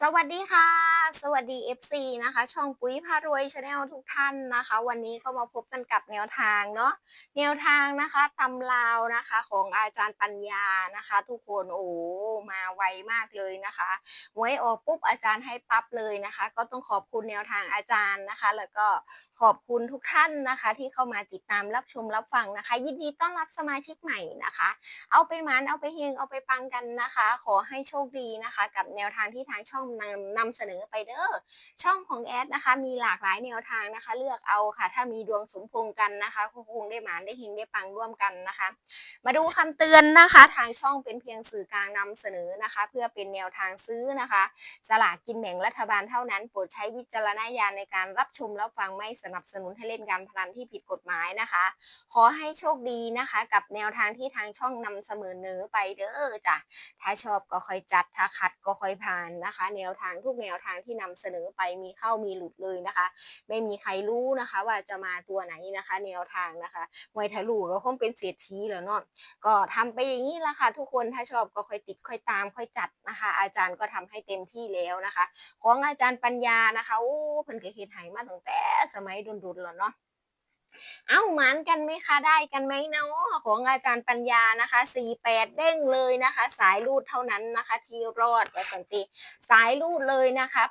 สวัสดีค่ะ สวัสดี FC นะคะ ช่องปุ๋ยพารวยชาแนลทุกท่านนะคะ วันนี้ก็มาพบกันกับแนวทางเนาะแนวทางนะคะตำราวนะคะของอาจารย์ปัญญานะคะ ทุกคนโอ้มาไวมากเลยนะคะหวยออกปุ๊บอาจารย์ให้ปั๊บเลยนะคะ ก็ต้องขอบคุณแนวทางอาจารย์นะคะ แล้วก็ขอบคุณทุกท่านนะคะ ที่เข้ามาติดตามรับชมรับฟังนะคะ ยินดีต้อนรับสมาชิกใหม่นะคะ เอาไปมันเอาไปเฮงเอาไปปังกันนะคะ ขอให้โชคดีนะคะ กับแนวทางที่ทางช่องนำนำเสนอไปเด้อช่องของแอดนะคะ มีหลากหลายแนวทางนะคะ เลือกเอาค่ะ ถ้ามีดวงสมพงกันนะคะคงได้หมานได้เฮงได้ปังร่วมกันนะคะ มาดูคำเตือนนะคะ ทางช่องเป็นเพียงสื่อกลางนำเสนอนะคะ เพื่อเป็นแนวทางซื้อนะคะสลากกินแบ่งรัฐบาลเท่านั้นโปรดใช้วิจารณญาณในการรับชมรับฟังไม่สนับสนุนให้เล่นการพนันที่ผิดกฎหมายนะคะ ขอให้โชคดีนะคะ กับแนวทางที่ทางช่องนำเสนอไปเด้อจ้ะถ้าชอบก็ค่อยจัดถ้าขัดก็ค่อยผ่านนะคะ แนวทางทุกแนวทางที่ที่นำเสนอไปมีเข้ามีหลุดเลยนะคะ ไม่มีใครรู้นะคะ ว่าจะมาตัวไหนนะคะ แนวทางนะคะมวยทะลุก็คงเป็นเศรษฐีแล้วเนาะก็ทำไปอย่างนี้ละค่ะทุกคนถ้าชอบก็ค่อยติดค่อยตามค่อยจัดนะคะ อาจารย์ก็ทำให้เต็มที่แล้วนะคะ ของอาจารย์ปัญญานะคะโอ้เพิ่นก็เฮ็ดให้มาตั้งแต่สมัยดุนๆแล้วเนาะ เอ้าหมานกันไหมคะได้กันไหมเนาะของอาจารย์ปัญญานะคะ48เด้งเลยนะคะ สายรูดเท่านั้นนะคะ ที่รอดประสันติ สายรูดเลยนะคะ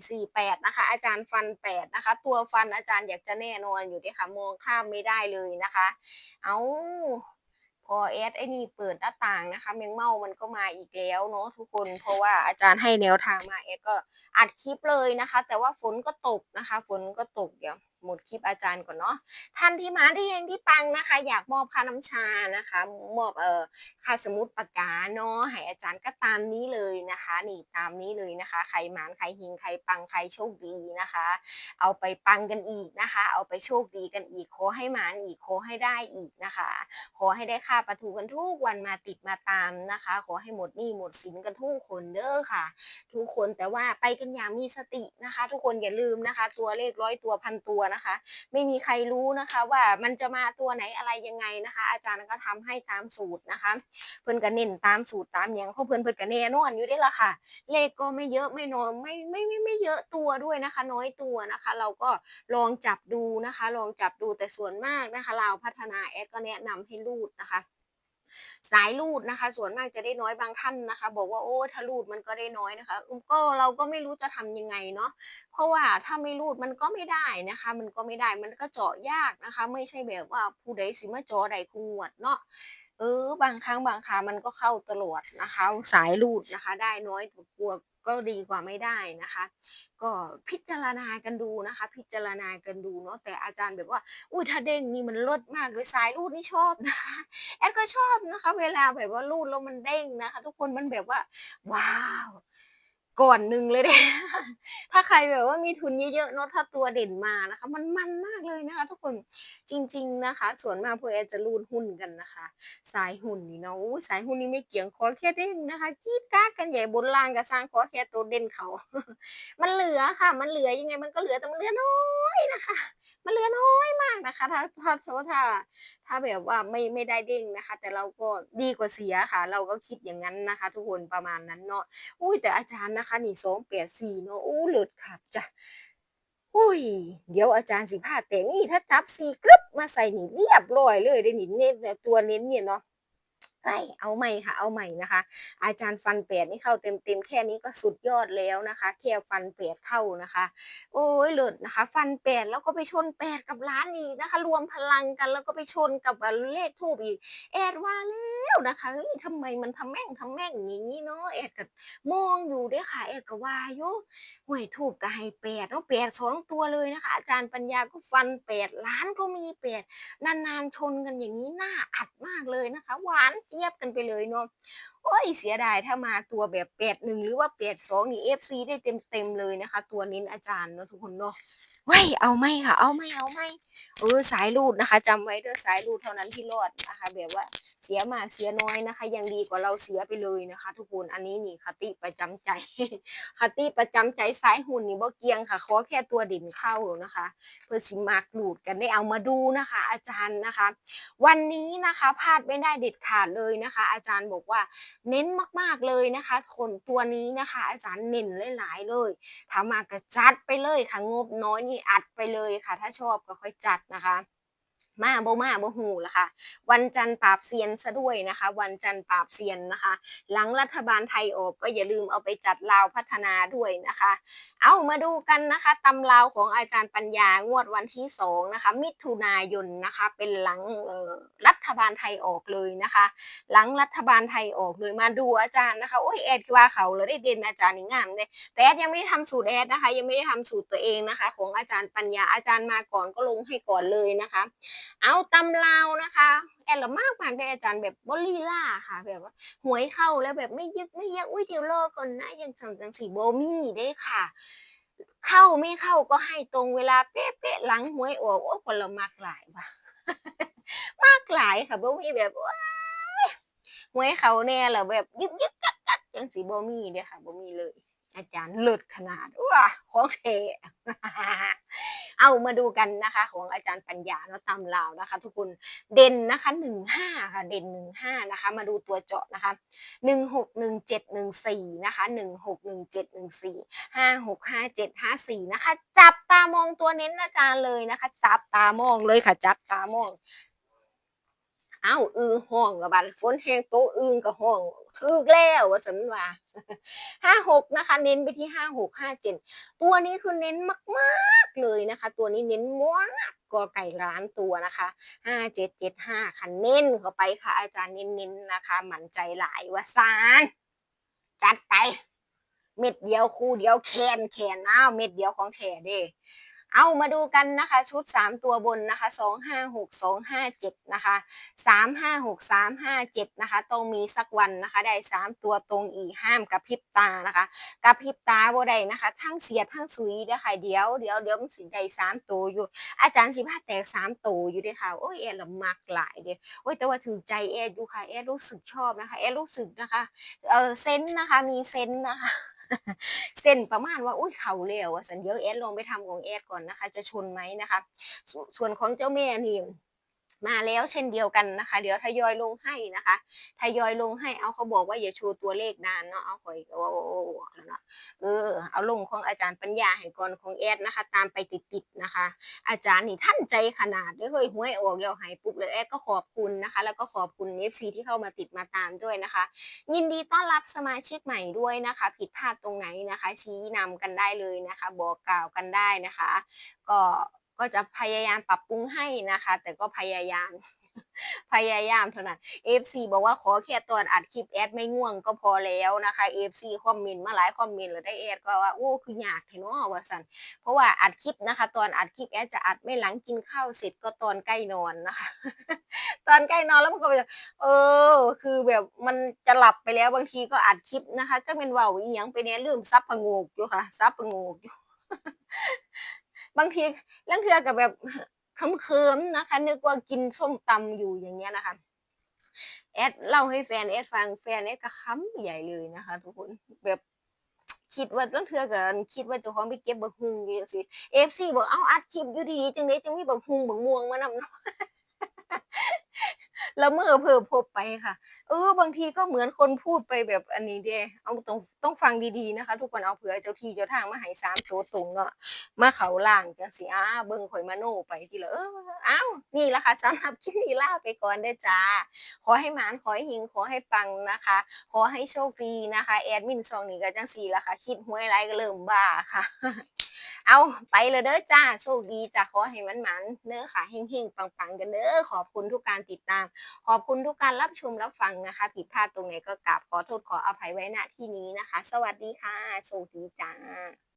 8448นะคะ อาจารย์ฟัน8นะคะ ตัวฟันอาจารย์อยากจะแน่นอนอยู่ด้วยค่ะมองข้ามไม่ได้เลยนะคะ เอาพอเอสไอ้นี่เปิดหน้าต่างนะคะแมงเม่ามันก็มาอีกแล้วเนาะทุกคนเพราะว่าอาจารย์ให้แนวทางมาเอสก็อัดคลิปเลยนะคะ แต่ว่าฝนก็ตกนะคะ ฝนก็ตกเดี๋ยว หมดคลิปอาจารย์ก่อนเนาะท่านที่มาที่เองที่ปังนะคะ อยากมอบค่าน้ำชานะคะมอบเอ่อค่าสมุดปากกาเนาะให้อาจารย์ก็ตามนี้เลยนะคะนี่ตามนี้เลยนะคะ ใครหมานใครหิงใครปังใครโชคดีนะคะ เอาไปปังกันอีกนะคะ เอาไปโชคดีกันอีกขอให้หมานอีกขอให้ได้อีกนะคะ ขอให้ได้ค่าประทูกันทุกวันมาติดมาตามนะคะ ขอให้หมดหนี้หมดสินกันทุกคนเด้อค่ะ ทุกคนแต่ว่าไปกันอย่างมีสตินะคะ ทุกคนอย่าลืมนะคะ ตัวเลขร้อยตัวพันตัวนะคะ ไม่มีใครรู้นะคะ ว่ามันจะมาตัวไหนอะไรยังไงนะคะ อาจารย์ก็ทำให้ตามสูตรนะคะ เพิ่นก็เน้นตามสูตรตามอย่างเขาเพิ่นเพิ่นก็แน่นอนอยู่ได้ละค่ะ เลขก็ไม่เยอะไม่น้อยไม่ไม่ไม่ไม่เยอะตัวด้วยนะคะ น้อยตัวนะคะ เราก็ลองจับดูนะคะ ลองจับดูแต่ส่วนมากนะคะ เราพัฒนาแอดก็แนะนำให้รูดนะคะ สายรูดนะคะ ส่วนมากจะได้น้อยบางท่านนะคะ บอกว่าโอ้ถ้ารูดมันก็ได้น้อยนะคะอืมก็เราก็ไม่รู้จะทำยังไงเนาะเพราะว่าถ้าไม่รูดมันก็ไม่ได้นะคะ มันก็ไม่ได้มันก็เจาะยากนะคะ ไม่ใช่แบบว่าผู้ใดสิมาเจาะใดคูงวดเนาะเออบางครั้งบางครามันก็เข้าตลอดนะคะ สายรูดนะคะ ได้น้อยกลัว ก็ดีกว่าไม่ได้นะคะ ก็พิจารณากันดูนะคะ พิจารณากันดูเนาะแต่อาจารย์แบบว่าอุ้ยถ้าเด้งนี่มันลดมากเลยสายรูดนี่ชอบนะคะแอดก็ชอบนะคะ เวลาแบบว่ารูดแล้วมันเด้งนะคะ ทุกคนมันแบบว่า ว้าว ก่อนหนึ่งเลยเด้ถ้าใครแบบว่ามีทุนเยอะๆเนาะถ้าตัวเด่นมานะคะ มันมันมากเลยนะคะ ทุกคนจริง ๆนะคะ ส่วนมากพวกแอจะรูดหุ้นกันนะคะ สายหุ้นนี่เนาะอู้สายหุ้นนี่ไม่เกี่ยงขอแค่เด้งนะคะกีดกรากันใหญ่บนล่างก็สร้างขอแค่ตัวเด่นเขา มันเหลือค่ะ มันเหลือยังไงมันก็เหลือแต่มันเหลือน้อยนะคะ มันเหลือน้อยมากนะคะถ้าถ้าถ้าถ้าถ้าแบบว่าไม่ไม่ได้เด้งนะคะ แต่เราก็ดีกว่าเสียค่ะ เราก็คิดอย่างนั้นนะคะ ทุกคนประมาณนั้นเนาะอุ้ยแต่อาจารย์นะคะนี่สองแปดสี่เนาะอู้เลิศค่ะจ้ะอุ้ย เดี๋ยวอาจารย์สิพาแต่นี่ถ้าจับสี่กรึบมาใส่นี่เรียบร้อยเลยได้นี่เน้นเนี่ยตัวเน้นเนี่ยเนาะไอ้เอาใหม่ค่ะเอาใหม่นะคะ อาจารย์ฟันแปดนี่เข้าเต็มๆแค่นี้ก็สุดยอดแล้วนะคะแค่ฟันแปดเข้านะคะ โอ้ยเลิศนะคะ ฟันแปดแล้วก็ไปชนแปดกับล้านอีกนะคะ รวมพลังกันแล้วก็ไปชนกับเลขทูบอีกแอดว่า แล้วนะคะเฮ้ยทำไมมันทำแม่งทำแม่งอย่างนี้เนาะแอดก็มองอยู่ด้วยค่ะแอดก็ว่าอยู่หวยทูบก็ให้แปดเนาะแปดสองตัวเลยนะคะ อาจารย์ปัญญาก็ฟันแปดล้านก็มีแปดนานๆชนกันอย่างนี้น่าอัดมากเลยนะคะ หวานเจี๊ยบกันไปเลยเนาะโอ้ยเสียดายถ้ามาตัวแบบแปดหนึ่งหรือว่าแปดสองนี่เอฟซีได้เต็มๆเลยนะคะ ตัวเน้นอาจารย์เนาะทุกคนเนาะเว้ยเอาไหมค่ะ เอาไหมเอาไหมเออสายรูดนะคะจำไว้ด้อสายรูดเท่านั้นที่รอดนะคะ แบบว่าเสียมากเสียน้อยนะคะ ยังดีกว่าเราเสียไปเลยนะคะ ทุกคนอันนี้นี่คติประจำใจคติประจำใจสายหุ่นนี่บ่เกียงค่ะขอแค่ตัวเด่นเข้านะคะ เพื่อสิมากรูดกันได้เอามาดูนะคะ อาจารย์นะคะ วันนี้นะคะพลาดไม่ได้เด็ดขาดเลยนะคะ อาจารย์บอกว่าเน้นมากๆเลยนะคะคนตัวนี้นะคะ อาจารย์เน้นหลายๆเลยถ้ามากระจัดไปเลยค่ะงบน้อยนี่อัดไปเลยค่ะ ถ้าชอบก็ค่อยจัดนะคะ มาบ่มาบ่หูละค่ะ วันจันทร์ปราบเซียนซะด้วยนะคะ วันจันทร์ปราบเซียนนะคะ หลังรัฐบาลไทยออกก็อย่าลืมเอาไปจัดลาวพัฒนาด้วยนะคะ เอามาดูกันนะคะตำราวของอาจารย์ปัญญางวดวันที่สองนะคะ มิถุนายนนะคะ เป็นหลังรัฐบาลไทยออกเลยนะคะ หลังรัฐบาลไทยออกเลยมาดูอาจารย์นะคะโอ้ยแอดว่าเขาเลยได้เด่นอาจารย์นี่งามเลยแต่แอดยังไม่ได้ทำสูตรแอดนะคะ ยังไม่ได้ทำสูตรตัวเองนะคะ ของอาจารย์ปัญญาอาจารย์มาก่อนก็ลงให้ก่อนเลยนะคะเอาตำราวนะคะแอละมากมากได้อาจารย์แบบบลีล่าค่ะ แบบว่าหวยเข้าแล้วแบบไม่ยึกไม่ยักอุ้ยเดี๋ยวรอก่อนนะยังจังจังสีโบมี่ได้ค่ะ เข้าไม่เข้าก็ให้ตรงเวลาเป๊ะๆหลังหวยออกโอ้คนละมากหลายว่ะมากหลายค่ะโบมีแบบว้าหวยเขาแน่เหรอแบบยึกยึกกักกักจังสีโบมี่เด้ค่ะโบมี่เลย อาจารย์เลิศขนาดว้าของเทเอามาดูกันนะคะ ของอาจารย์ปัญญาเนาะตามลาวนะคะ ทุกคนเด่นนะคะหนึ่งห้าค่ะเด่นหนึ่งห้านะคะ มาดูตัวเจาะนะคะหนึ่งหกหนึ่งเจ็ดหนึ่งสี่นะคะหนึ่งหกหนึ่งเจ็ดหนึ่งสี่ห้าหกห้าเจ็ดห้าสี่นะคะ จับตามองตัวเน้นอาจารย์เลยนะคะ จับตามองเลยค่ะ จับตามอง เอ้าอือห้องระบาดฝนแห้งโตอึงกับห้องทึกแล้วว่าสันว่าห้าหกนะคะ เน้นไปที่ห้าหกห้าเจ็ดตัวนี้คือเน้นมากๆเลยนะคะ ตัวนี้เน้นม้วนกอไก่ร้านตัวนะคะห้าเจ็ดเจ็ดห้าค่ะเน้นเข้าไปค่ะ อาจารย์เน้นๆนะคะ หมั่นใจหลายว่าซานจัดไป เม็ดเดียวคู่เดียวแคนแคนอ้าวเม็ดเดียวของแท้เด้ เอามาดูกันนะคะ ชุด 3 ตัวบนนะคะ 2 5 6 2 5 7 นะคะ 3 5 6 3 5 7 นะคะ ต้องมีสักวันนะคะ ได้ 3 ตัวตรงอีห้ามกับพริบตานะคะกับพริบตาบ่ได้นะคะ ทั้งเสียทั้งสุยเด้อค่ะเดี๋ยวเดี๋ยวเดี๋ยวมันสิได้3ตัวอยู่ อาจารย์สิพาแตก 3 ตัวอยู่ด้อค่ะ โอ้ยแอดละมักหลายเด้โอ้ยแต่ว่าถือใจแอดอยู่ค่ะแอดรู้สึกชอบนะคะแอดรู้สึกนะคะ เออเซนนะคะ มีเซนนะคะ เส้นประมาณว่าอุ้ยเข่าเร็วสันเดี๋ยวแอดลองไปทำของแอดก่อนนะคะ จะชนไหมนะคะสส่วนของเจ้าแม่นี่ มาแล้วเช่นเดียวกันนะคะ เดี๋ยวทยอยลงให้นะคะทยอยลงให้เอาเขาบอกว่าอย่าโชว์ตัวเลขนานเนาะเอาข่อยโอ้แล้วเนาะเออเอาลงของอาจารย์ปัญญาให้ก่อนของแอดนะคะ ตามไปติดๆนะคะ อาจารย์นี่ท่านใจขนาดเลยเฮ้ยหวยออกแล้วหายปุ๊บเลยแอดก็ขอบคุณนะคะ แล้วก็ขอบคุณ FC ที่เข้ามาติดมาตามด้วยนะคะ ยินดีต้อนรับสมาชิกใหม่ด้วยนะคะ ผิดพลาดตรงไหนนะคะ ชี้นำกันได้เลยนะคะ บอกกล่าวกันได้นะคะ ก็ ก็จะพยายามปรับปรุงให้นะคะ แต่ก็พยายาม พยายามเท่านั้น FC บอกว่าขอแค่ตอนอัดคลิปแอดไม่ง่วงก็พอแล้วนะคะ FC คอมเมนต์มาหลายคอมเมนต์แล้วได้แอดก็ว่าโอ้คือยากเทเนาว่าสันเพราะว่าอัดคลิปนะคะ ตอนอัดคลิปแอดจะอัดไม่หลังกินข้าวเสร็จก็ตอนใกล้นอนนะคะ ตอนใกล้นอนแล้วมันก็แบบเออ คือแบบมันจะหลับไปแล้วบางทีก็อัดคลิปนะคะจะเป็นเว่าอีหยังไปเนี่ยลืมซับประงกอยู่ค่ะซับประงกอยู่ บางทีลังเทือกับแบบเคิมๆนะคะ นึกว่ากินส้มตำอยู่อย่างเงี้ยนะคะแอดเล่าให้แฟนแอดฟังแฟนแอดก็ค้ำใหญ่เลยนะคะ ทุกคนแบบคิดว่าต้องเทือกันคิดว่าเจ้าของไปเก็บบักฮุงอยู่สิเอฟซีบอกเอาอัดคลิปอยู่ดีๆจังเลยจังมีบักฮุงบักม่วงมานำเนาะ แล้วเมื่อเพิ่อพบไปค่ะ เออบางทีก็เหมือนคนพูดไปแบบอันนี้เด้เอาต้องต้องฟังดีๆนะคะ ทุกคนเอาเผื่อเจ้าที่เจ้าทางมาให้สามตัวตรงเนาะมาเขาล่างจังสิอ้าเบิ่งข่อยมาโน่ไปทีละเอออ้าวนี่แหละค่ะสำหรับคลิปนี้ลาไปก่อนเด้จ้า ขอให้หมานขอให้หิงขอให้ปังนะคะ ขอให้โชคดีนะคะแอดมินซองนี่ก็จังซี่ละค่ะคิดหวยไรก็เริ่มบ้าค่ะ เอาไปเลยเด้อจ้าโชคดีจ้าขอให้มันหมันๆเด้อค่ะเฮงๆปังๆกันเด้อขอบคุณทุกการติดตาม ขอบคุณทุกการรับชมรับฟังนะคะ ผิดพลาดตรงไหนก็กราบขอโทษขออภัยไว้ณที่นี้นะคะ สวัสดีค่ะโชคดีจ้า